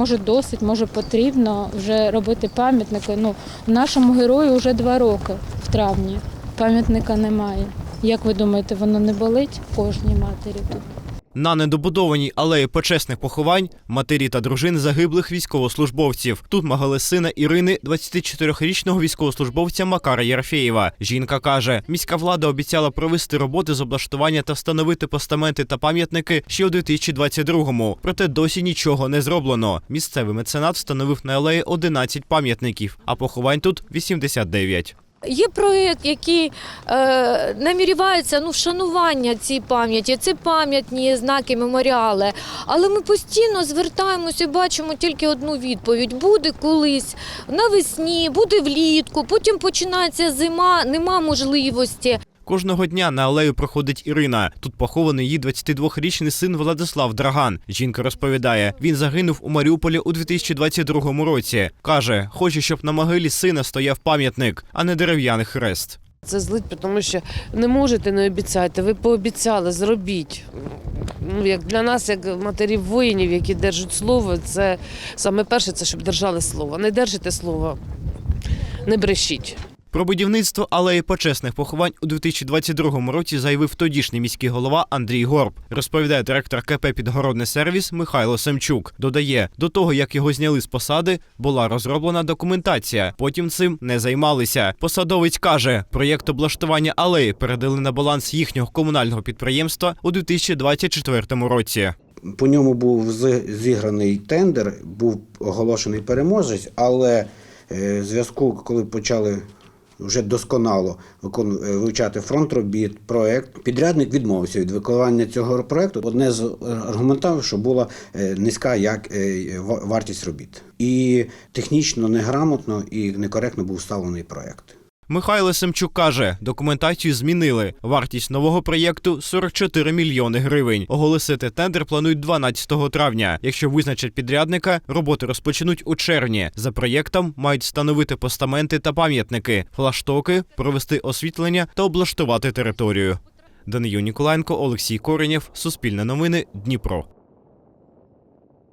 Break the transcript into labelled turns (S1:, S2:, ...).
S1: може досить, може потрібно вже робити пам'ятники. Ну, нашому герою вже два роки в травні. Пам'ятника немає. Як ви думаєте, воно не болить кожній матері тут?
S2: На недобудованій алеї почесних поховань матері та дружини загиблих військовослужбовців. Тут могили сина Ірини, 24-річного військовослужбовця Макара Єрфєєва. Жінка каже, міська влада обіцяла провести роботи з облаштування та встановити постаменти та пам'ятники ще у 2022-му. Проте досі нічого не зроблено. Місцевий меценат встановив на алеї 11 пам'ятників, а поховань тут 89.
S3: Є проєкт, який е, намірівається ну, вшанування цієї пам'яті. Це пам'ятні знаки, меморіали. Але ми постійно звертаємося і бачимо тільки одну відповідь: буде колись навесні, буде влітку, потім починається зима, нема можливості.
S2: Кожного дня на алею проходить Ірина. Тут похований її 22-річний син Владислав Драган. Жінка розповідає, він загинув у Маріуполі у 2022 році. Каже, хоче, щоб на могилі сина стояв пам'ятник, а не дерев'яний хрест.
S4: Це злить, тому що не можете, не обіцяйте. Ви пообіцяли, зробіть. Ну, для нас, як матерів воїнів, які держать слово, це саме перше, це щоб держали слово. Не держите слово, не брешіть.
S2: Про будівництво алеї почесних поховань у 2022 році заявив тодішній міський голова Андрій Горб. Розповідає директор КП Підгородний сервіс Михайло Семчук. Додає, до того як його зняли з посади, була розроблена документація. Потім цим не займалися. Посадовець каже, проєкт облаштування алеї передали на баланс їхнього комунального підприємства у 2024 році.
S5: По ньому був зіграний тендер, був оголошений переможець, але е, в зв'язку, коли почали вже досконало е, вивчати фронт робіт, проект, підрядник відмовився від виконання цього проекту. Одне з е, аргументів, що була е, низька як вартість робіт. І технічно неграмотно і некоректно був вставлений проект.
S2: Михайло Семчук каже, документацію змінили. Вартість нового проєкту 44 мільйони гривень. Оголосити тендер планують 12 травня. Якщо визначать підрядника, роботи розпочнуть у червні. За проєктом мають встановити постаменти та пам'ятники, флаштоки, провести освітлення та облаштувати територію. Данию Ніколаєнко, Олексій Коренєв, Суспільне новини, Дніпро.